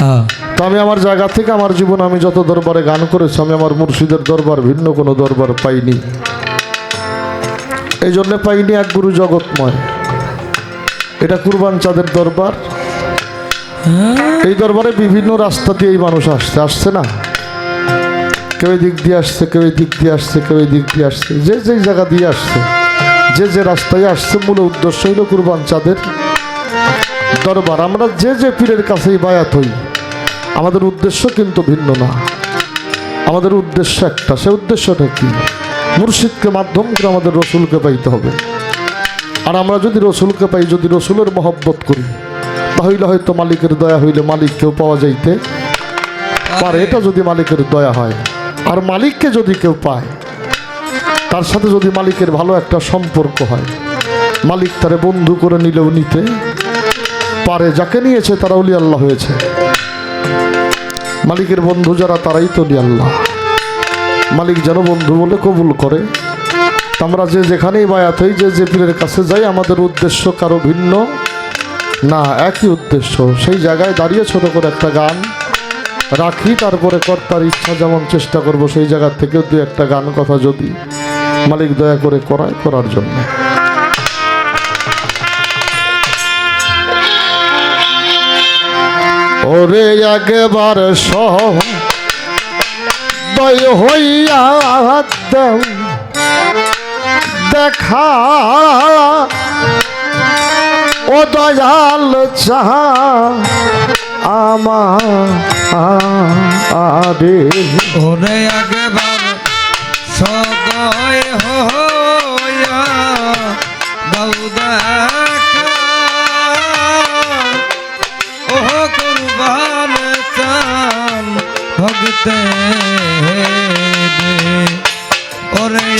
হ্যাঁ তো আমি আমার জায়গা থেকে আমার জীবন আমি যত দরবারে গান করেছি আমি আমার মুর্শিদের দরবার ভিন্ন কোনো দরবার পাইনি। এই জন্যে পাইনি এক গুরু জগৎময়। এটা কুরবান চাঁদের দরবার। এই দরবারে বিভিন্ন রাস্তা দিয়ে এই মানুষ আসছে। আসছে না? কেউ দিক দিয়ে আসছে কেউ দিক দিয়ে আসছে কেউ দিক দিয়ে আসছে। যে যেই জায়গা দিয়ে আসছে যে যে রাস্তায় আসছে মূল উদ্দেশ্য হইল কুরবান চাঁদের দরবার, আমরা যে যে পীরের কাছেই বায়াত হই, আমাদের উদ্দেশ্য কিন্তু ভিন্ন না। আমাদের উদ্দেশ্য একটা, সে উদ্দেশ্যটা কি? মুর্শিদকে মাধ্যম করে আমাদের রসুলকে পাইতে হবে। আর আমরা যদি রসুলকে পাই, যদি রসুলের মহব্বত করি, তাহলে হয়তো মালিকের দয়া হইলে মালিককেও পাওয়া যাইতে আর এটা যদি মালিকের দয়া হয়, আর মালিককে যদি কেউ পায়, তার সাথে যদি মালিকের ভালো একটা সম্পর্ক হয়, মালিক তারে বন্ধু করে নিলেও নিতে পারে, যাকে নিয়েছে তারা উলি আল্লাহ হয়েছে। মালিকের বন্ধু যারা, তারাই তো উলি আল্লাহ। মালিক যেন বন্ধু বলে কবুল করে। আমরা যে যেখানেই বায়াত হই, যে যে পীরের কাছে যাই, আমাদের উদ্দেশ্য কারও ভিন্ন না, একই উদ্দেশ্য। সেই জায়গায় দাঁড়িয়ে ছোট করে একটা গান রাখি, তারপরে কর্তার ইচ্ছা যেমন চেষ্টা করব, সেই জায়গা থেকে দু একটা গান কথা যদি মালিক দয়া করে করায়, করার জন্য। ওরে একবার সহ হইয়া দেখা ও দয়াল চাহা আমারে ওরে একবার সদয় হইয়া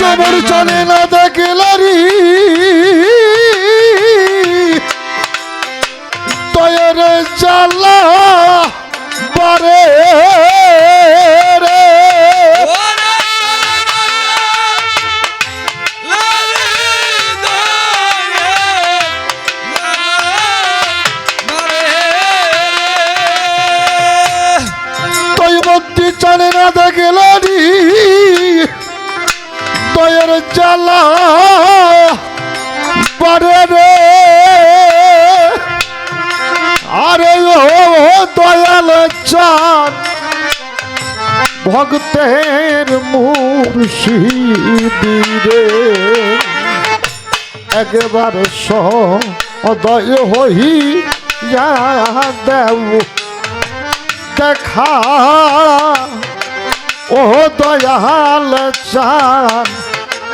চবর চলে না দেখলারি চালা বারে রে। আরে ও দয়াল চান ভক্তের মুর্শিদিরে একবার সদয় হই দেব দেখা। ও দয়াল চান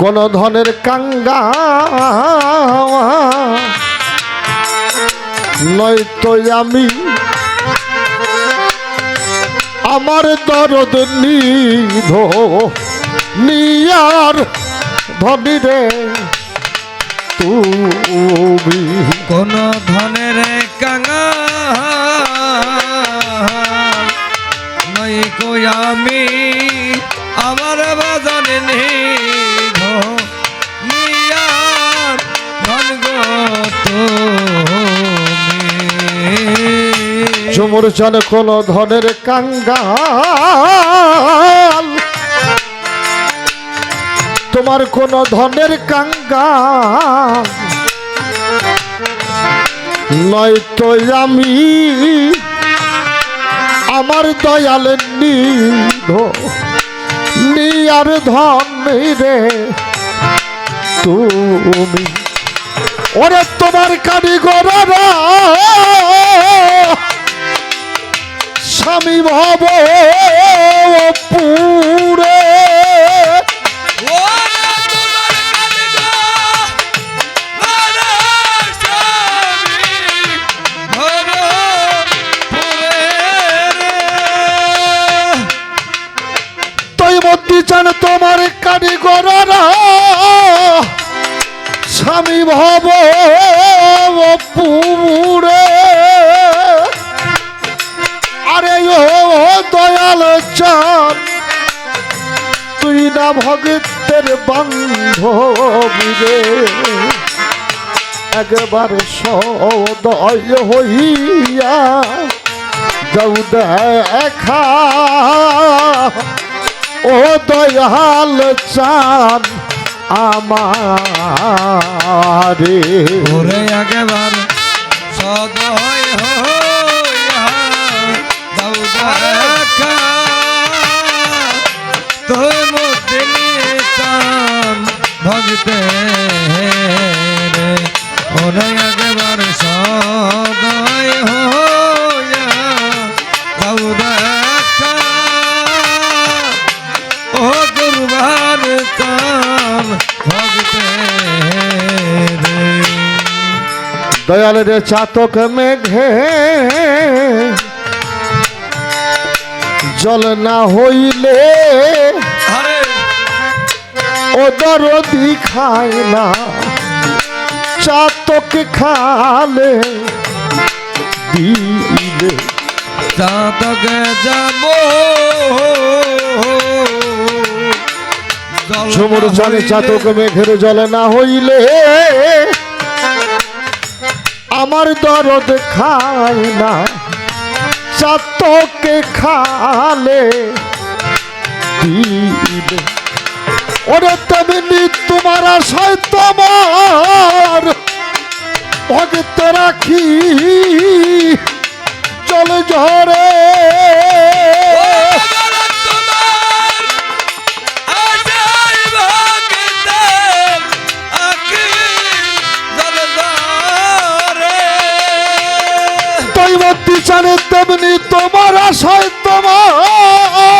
কোন ধনের কাঙ্গা নয়তো আমি আমার দরদ নিধ নিয়ার ধনী রে, তুমি। কোন ধনের কাঙ্গা কই আমি চান কোন ধনের কাঙ্গাল। তোমার কোন ধনের কাঙ্গাল। নয়তো আমি আমার দয়াল নিধ, নিয়ার ধন রে। তুমি ওরে তোমার কারিগররা ভব চান তুই না ভগতের বান্ধবী রে। একবার সদয় হইয়া যাও ও দয়াল চান আমারে। একবার সদয় ভগতে ওরে একবার সদয় হইয়া ও গুরুবার ভগতে রে চাতক জল না হইলে ও দরদি খায় না। চাতক খালে দিলে চাতক যাব। ঝুমুর জলে চাতক মেঘের জলে না হইলে আমার দরদ খায় না। চাতকে খালে দিলে ওরে তেমনি তোমার আশায় রাখি। চল ঝরে দৈবতী জানে তেমনি তোমার আশায় তোমার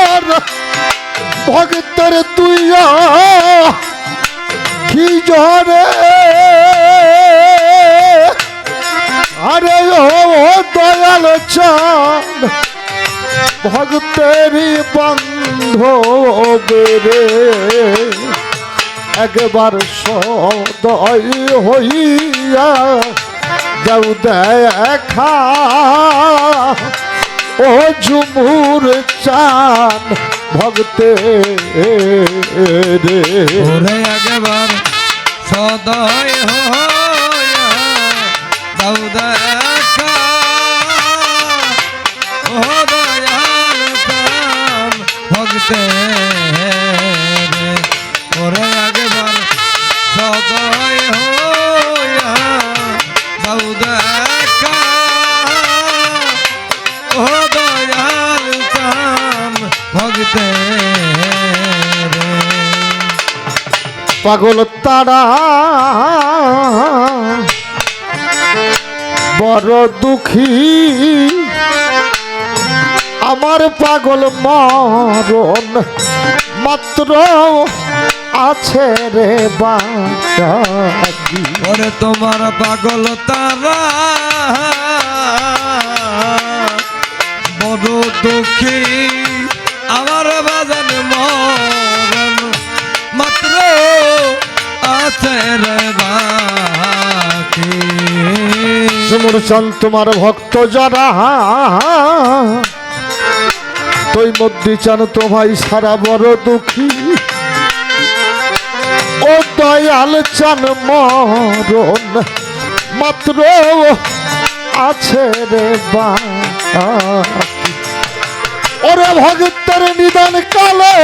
ভক্তের তুইয়া, কি ঝরে আরে ও দয়াল চান ভক্তেরই বন্ধ রে একবার সদয় হইয়া যাও দেখা। ও ঝুমুর চান ভক্তে রে। একবার সদয় প্রাণ ভক্তে রে। পাগল তারা বড় দুঃখী। আমার পাগল মরণ মাত্র আছে রে বাকি ওরে তোমার পাগল তারা বড় দুঃখী। মাত্র আছে রে তোমার ভক্ত যারা, তুই মধ্যে চান তো ভাই সারা বড় দুঃখী। ও দয়াল চান মরণ, মাত্র আছে রে বা ওরে ভগতের নিদান কালে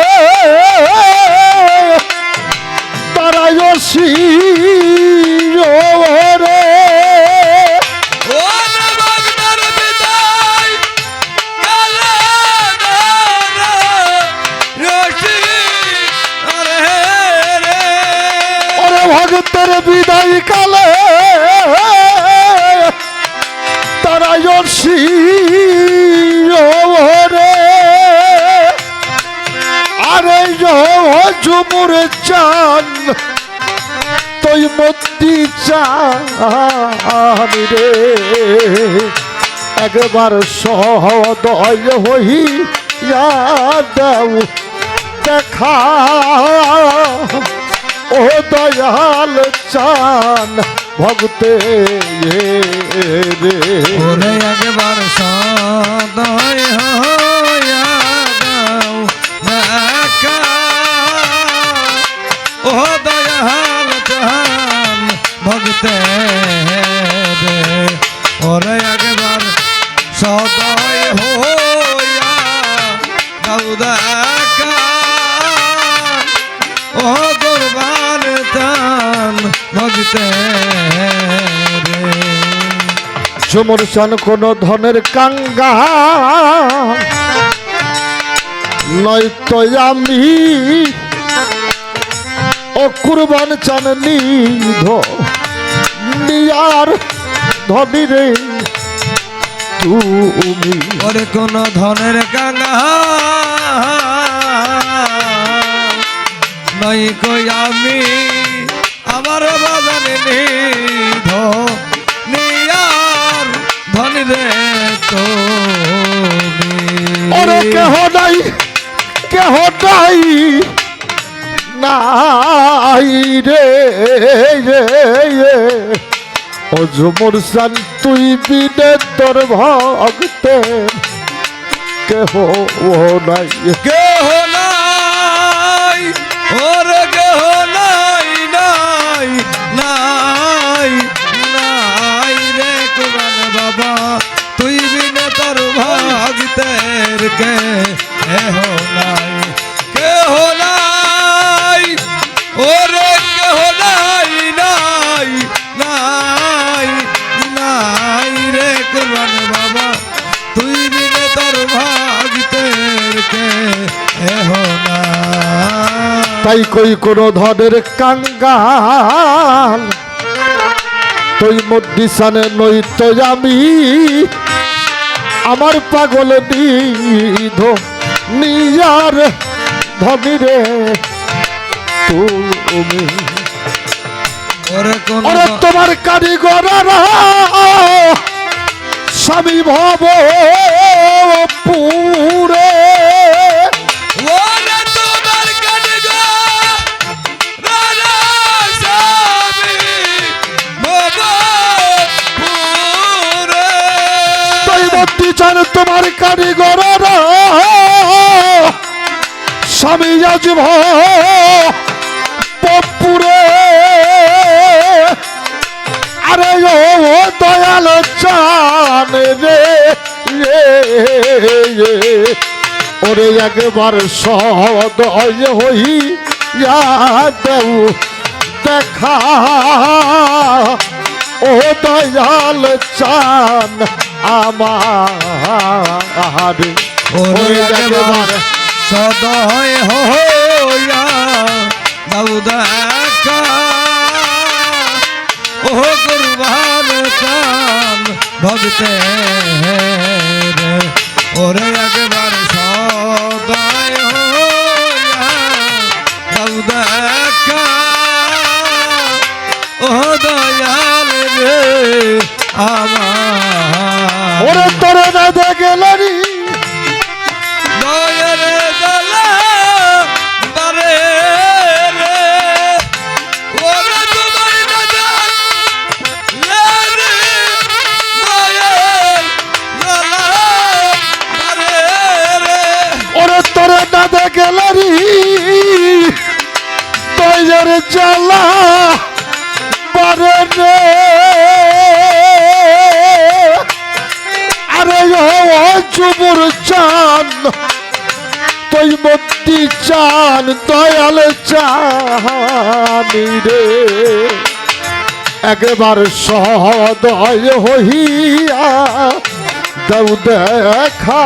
তারাই রে ঝুমুর চান, তুই মতি চান রে। একবার সহদয় হই দাও, দেখা। ও দয়াল চান, ভক্তে রে। একবার চুমুর চান কোন ধনের কাঙ্গা। নয়তো আমি ও কুরবান চান নিয়ার ধনী রে, তুমি। ওরে কোন ধনের কাঙ্গা। নই কই আমি আমার বাজানে নিধ। রে ওরে কেহ নাই কেহ নাই নাই রে। ও ঝুমুর সান তুই বিনে তোর ভক্তে কেহ ও নাই। কেহ কে কেহ নাই? কেহ নাই? ওরে কেহ নাই? নাই নাই নাই রে কুরবান বাবা। তুই বিনে তোর ভাগতের কে কেহ নাই? তাই কই কোন ধনের কাঙ্গাল? তুই মধ্যিসানে নই তো আমি আমার পাগল দিধ নিয়ার ধমিরে তুমি। ওরে তোমার কারিগর স্বামী ভব পুরে। তোমার কারিগররা স্বামী যাজিব পপুরে আরে ও দয়াল চান রে। ওরে একবার সদয় হই দেউ দেখা। ও দয়াল চান আমার ওরে একবার সদয় হইয়া দাও দেখা। ও কুরবান চান ভগতে ওরে একবার সদয় হইয়া দাও দেখা। ও দয়াল রে আমার ওরে তোরে না দেখলারি নয়ের জ্বালা বারে রে, ওরে তোমায় না জান, রে। রে, নয়ের জ্বালা বারে রে। ও চুবুর চান তুই মতি চান, দয়াল চানি রে। একবার সদয় হইয়া দেউ দেখা।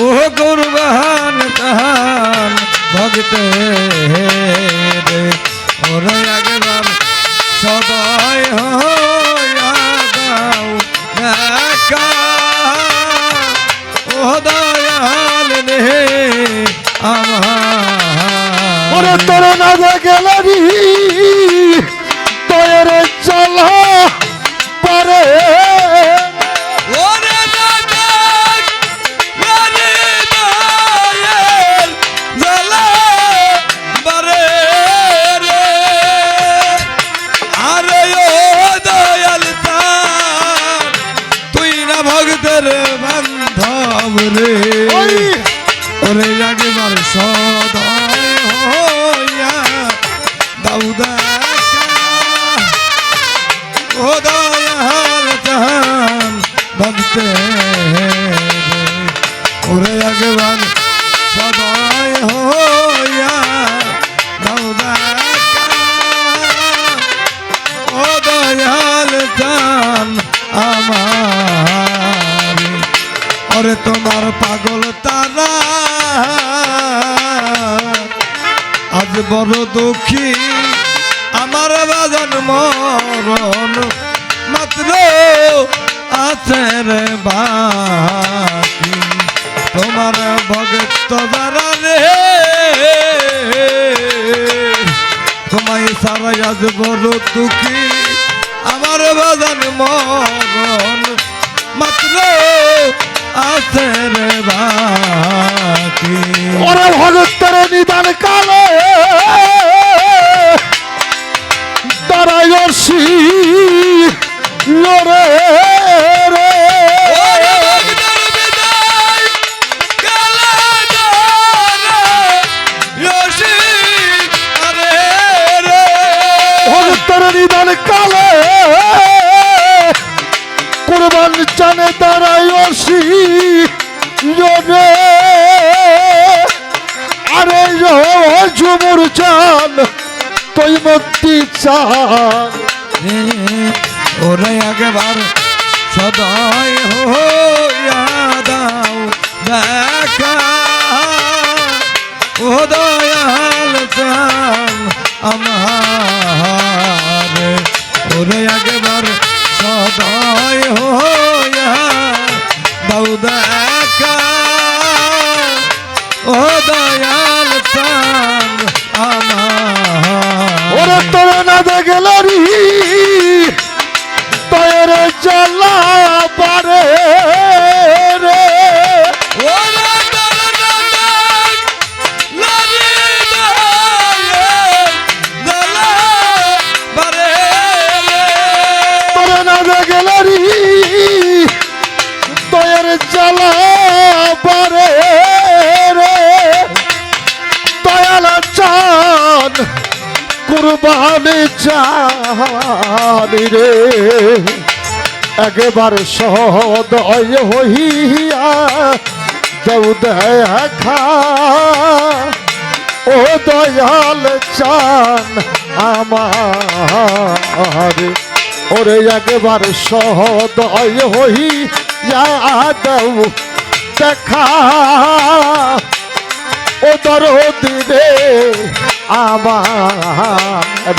ও গুরবান তাহান ভগতে ওরে একবার সদয় হইয়া দাও দয়াল রে আমার তোর না গেলারি তোর ভক্তে। ওরে একবার সারা ভগতের নিদান কালে। কুরবান চানে দাঁড়াইছি লরে আরে ঝুমুর চান তুই মুক্তি চান। ওরে একবার সদয় হইয়া দাও দেখা। ও দয়াল চান আমার ওরে একবার সদয় হইয়া দাও দেখা ও দয়াল চান আমার ওরে না দেখল কুরবানি চানি রে। একেবারে সহদয় হইয়া দেউ দেখা। ও দয়াল চান আমার। ওরে একবার সহদয় হইয়া দেউ দেখা। ও দরদিনে আমার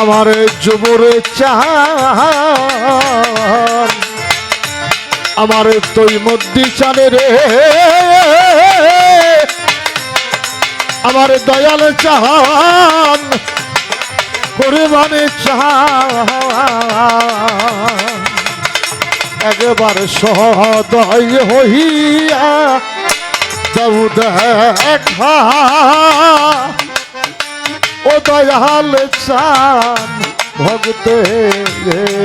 আমার যুবর চান। আমার তৈ মদ্দি চানে রে। আমার দয়াল চাহান পরিমাণে চাহান একবার সহদয় হইয়া দাউ দেখা ও দয়াল চান ভক্তে রে